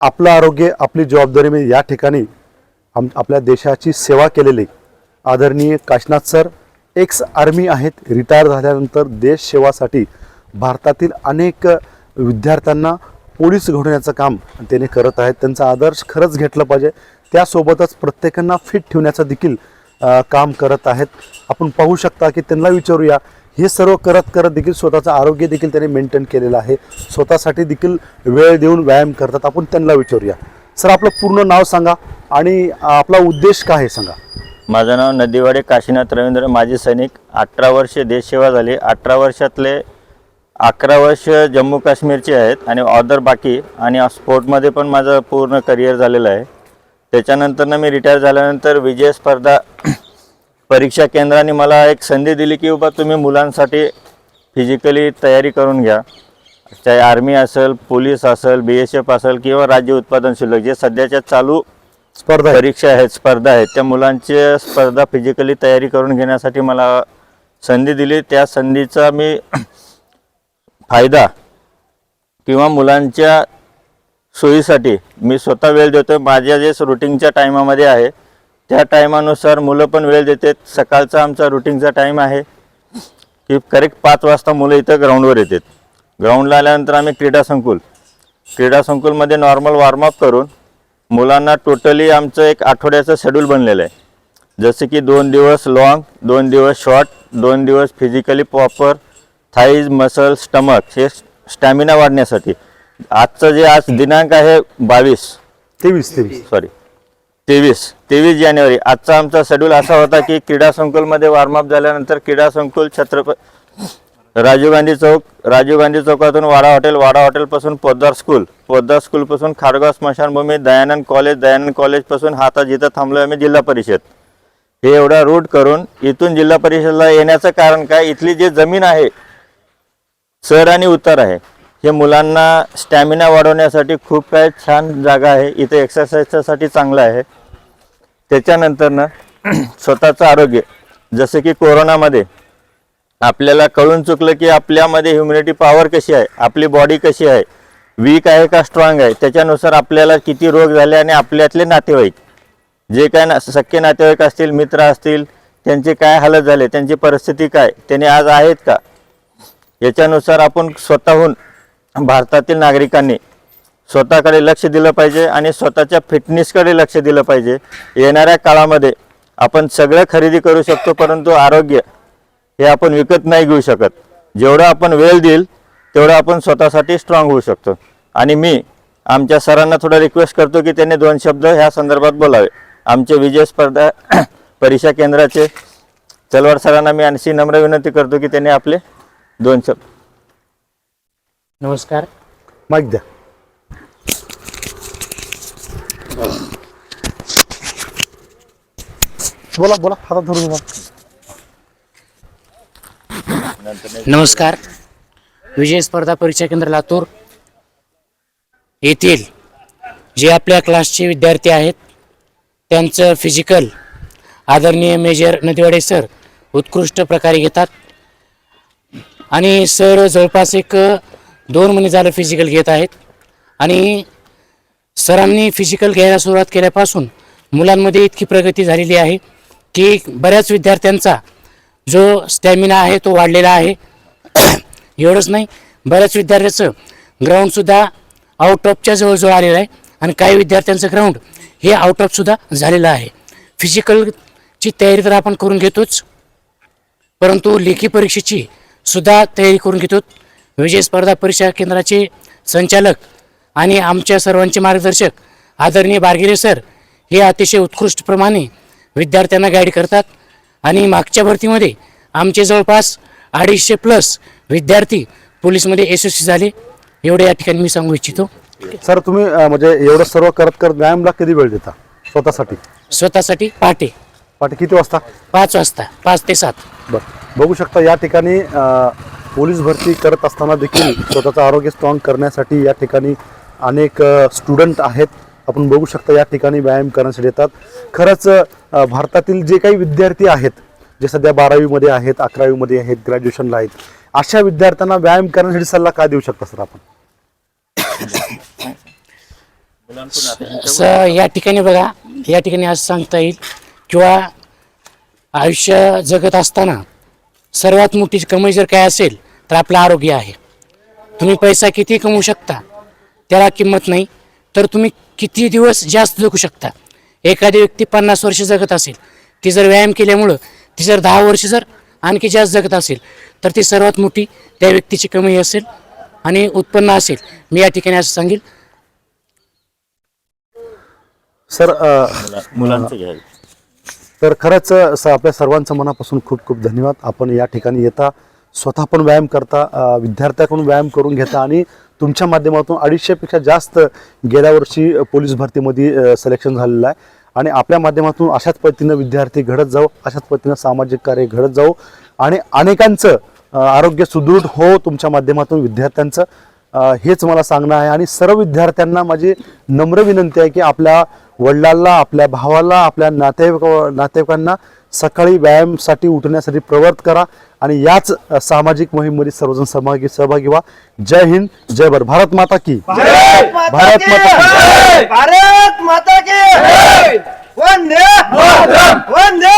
आपलं आरोग्य आपली जबाबदारी मी या ठिकाणी आम आपल्या देशाची सेवा केलेली. आदरणीय काशनाथ सर एक्स आर्मी आहेत रिटायर झाल्यानंतर देश सेवासाठी भारतातील अनेक विद्यार्थ्यांना पोलीस घडवण्याचं काम त्याने करत आहेत. त्यांचा आदर्श खरंच घेतलं पाहिजे. त्यासोबतच प्रत्येकांना फिट ठेवण्याचं देखील काम करत आहेत. आपण पाहू शकता की त्यांना विचारूया हे सर्व करत करत देखील स्वतःचं आरोग्य देखील त्यांनी मेंटेन केलेलं आहे. स्वतःसाठी देखील वेळ देऊन व्यायाम करतात. आपण त्यांना विचारूया. सर आपलं पूर्ण नाव सांगा आणि आपला उद्देश काय आहे सांगा. माझं नाव नदीवाडे काशीनाथ रवींद्र. माजी सैनिक अठरा वर्षे देशसेवा झाली. अठरा वर्षातले अकरा वर्ष जम्मू काश्मीरचे आहेत आणि ऑदर बाकी. आणि स्पोर्टमध्ये पण माझं पूर्ण करिअर झालेलं आहे. त्याच्यानंतर मी रिटायर झाल्यानंतर विजय स्पर्धा परीक्षा केंद्राने मला एक संधी दिली की बाबा तुम्ही मुलांसाठी फिजिकली तयारी करून घ्या. चाहे आर्मी असेल पोलीस असेल बी एस एफ असेल किंवा राज्य उत्पादन शुल्क जे सध्याच्या चालू स्पर्धा. परीक्षा आहेत स्पर्धा आहेत त्या मुलांची स्पर्धा फिजिकली तयारी करून घेण्यासाठी मला संधी दिली. त्या संधीचा मी फायदा किंवा मुलांच्या सोयीसाठी मी स्वतः वेळ देतो माझ्या जे रुटीनच्या टायमामध्ये आहे त्या टायमानुसार मुलं पण वेळ देतात. सकाळचा आमचा रुटीनचा टाईम आहे की करेक्ट पाच वाजता मुलं इथं ग्राउंडवर येतात. ग्राउंडला आल्यानंतर आम्ही क्रीडा संकुल. क्रीडा संकुलमध्ये नॉर्मल वॉर्मअप करून मुलांना टोटली आमचं एक आठवड्याचं शेड्यूल बनलेलं आहे. जसं की दोन दिवस लॉंग दोन दिवस शॉर्ट दोन दिवस physically proper thighs muscle stomach हे स्टॅमिना वाढण्यासाठी. आजचं जे आज दिनांक आहे बावीस. तेवीस तेवीस. सॉरी तेवीस. तेवीस जानेवारी. आजचा आमचा शेड्यूल असा होता की क्रीडा संकुलमध्ये वॉर्मअप झाल्यानंतर क्रीडा संकुल छत्रप राजीव गांधी चौक राजीव गांधी चौकातून वाडा हॉटेल वाडा हॉटेलपासून पोद्दार स्कूल पोद्दार स्कूलपासून खाडगाव स्मशानभूमी दयानंद कॉलेज दयानंद कॉलेजपासून हाता जिथं थांबलो आम्ही जिल्हा परिषद. हे एवढा रूट करून इथून जिल्हा परिषदला येण्याचं कारण काय? इथली जी जमीन आहे सर आणि उत्तर आहे हे मुलांना स्टॅमिना वाढवण्यासाठी खूप काय छान जागा आहे. इथे एक्सरसाइजसाठी चांगलं आहे. त्याच्यानंतरनं स्वतःचं आरोग्य. जसं की कोरोनामध्ये आपल्याला कळून चुकलं की आपल्यामध्ये ह्युम्युनिटी पॉवर कशी आहे आपली बॉडी कशी आहे वीक आहे का स्ट्रॉंग आहे त्याच्यानुसार आपल्याला किती रोग झाले आणि आपल्यातले नातेवाईक जे काय ना सख्खे नातेवाईक असतील मित्र असतील त्यांचे काय हालत झाले त्यांची परिस्थिती काय त्यांनी आज आहेत का? याच्यानुसार आपण स्वतःहून भारतातील नागरिकांनी स्वतःकडे लक्ष दिलं पाहिजे आणि स्वतःच्या फिटनेसकडे लक्ष दिलं पाहिजे. येणाऱ्या काळामध्ये आपण सगळं खरेदी करू शकतो परंतु आरोग्य हे आपण विकत नाही घेऊ शकत. जेवढं आपण वेळ देईल तेवढं आपण स्वतःसाठी स्ट्रॉंग होऊ शकतो. आणि मी आमच्या सरांना थोडं रिक्वेस्ट करतो की त्यांनी दोन शब्द ह्या संदर्भात बोलावे. आमचे विजय स्पर्धा परीक्षा केंद्राचे चलवाड सरांना मी आणखी नम्र विनंती करतो की त्यांनी आपले दोन शब्द नमस्कार. माईक द्या. बोला बोला हातात धरून बोला. नमस्कार. विजय स्पर्धा परीक्षा केंद्र लातूर येथील जे आपल्या क्लासचे विद्यार्थी आहेत त्यांचं फिजिकल आदरणीय मेजर नदीवाडे सर उत्कृष्ट प्रकारे घेतात. आणि सर जवळपास एक दोन महिने झालं फिजिकल घेत आहेत. आणि सरांनी फिजिकल घ्यायला सुरुवात केल्यापासून मुलांमध्ये इतकी प्रगती झालेली आहे. की बऱ्याच विद्यार्थ्यांचा जो स्टॅमिना आहे तो वाढलेला आहे. एवढंच नाही बऱ्याच विद्यार्थ्याचं ग्राउंडसुद्धा आउट ऑफच्या जवळजवळ आलेलं आहे आणि काही विद्यार्थ्यांचं ग्राउंड हे आउट ऑफसुद्धा झालेलं आहे. फिजिकलची तयारी तर आपण करून घेतोच परंतु लेखी परीक्षेची सुद्धा तयारी करून घेतो विजय स्पर्धा परीक्षा केंद्राचे संचालक आणि आमच्या सर्वांचे मार्गदर्शक आदरणीय बारगिरे सर हे अतिशय उत्कृष्टप्रमाणे विद्यार्थ्यांना गाईड करतात. आणि मागच्या भरतीमध्ये आमचे जवळपास अडीचशे प्लस विद्यार्थी पोलीसमध्ये यशस्वी झाले. एवढे या ठिकाणी मी सांगू इच्छितो. सर तुम्ही अं, म्हणजे एवढं सर्व करत करत व्यायामला कधी वेळ देता? स्वतःसाठी? स्वतःसाठी पहाटे. पाठी किती वाजता? पाच वाजता. पाच ते सात. बरं. बघू शकता या ठिकाणी अं, पोलीस भरती करत असताना देखील स्वतःचं आरोग्य स्ट्रॉंग करण्यासाठी या ठिकाणी अनेक स्टुडंट आहेत. आपण बघू शकता या ठिकाणी व्यायाम करण्यासाठी येतात. खरंच भारतातील जे काही विद्यार्थी आहेत जे सध्या बारावीमध्ये आहेत अकरावीमध्ये आहेत ग्रॅज्युएशनला आहेत अशा विद्यार्थ्यांना व्यायाम करण्यासाठी सल्ला काय देऊ शकता सर आपण? सर या ठिकाणी बघा या ठिकाणी असं सांगता येईल किंवा आयुष्य जगत असताना सर्वात मोठी कमाई जर काय असेल तर आपलं आरोग्य आहे. तुम्ही पैसा किती कमवू शकता त्याला किंमत नाही. तर तुम्ही किती दिवस जास्त जगू शकता? एखादी व्यक्ती पन्नास वर्ष जगत असेल ती जर व्यायाम केल्यामुळं ती जर दहा वर्ष जर आणखी जास्त जगत असेल तर ती सर्वात मोठी त्या व्यक्तीची कमाई असेल आणि उत्पन्न असेल. मी या ठिकाणी असं सांगेल. सर मुलांचं तर खरंच आपल्या सर्वांचं मनापासून खूप खूप धन्यवाद. आपण या ठिकाणी येता. स्वतः पण व्यायाम करता विद्यार्थ्याकडून व्यायाम करून घेता आणि तुमच्या माध्यमातून अडीचशेपेक्षा जास्त गेल्या वर्षी पोलीस भरतीमध्ये सिलेक्शन झालेलं आहे. आणि आपल्या माध्यमातून अशाच पद्धतीनं विद्यार्थी घडत जाऊ अशाच पद्धतीनं सामाजिक कार्य घडत जाऊ आणि अनेकांचं आरोग्य सुदृढ हो तुमच्या माध्यमातून विद्यार्थ्यांचं हेच मला सांगणं आहे. आणि सर्व विद्यार्थ्यांना माझी नम्र विनंती आहे की आपल्या वडिलांना आपल्या भावाला आपल्या नातेवाईक नातेवाईकांना सकाळी व्यायामसाठी उठण्यासाठी प्रवृत्त करा आणि याच सामाजिक मोहिमेमध्ये सर्वजण सहभागी सहभागी व्हा. जय हिंद जय भर भारत माता की. भारत माता की. भारत माता की. वंदे वंदे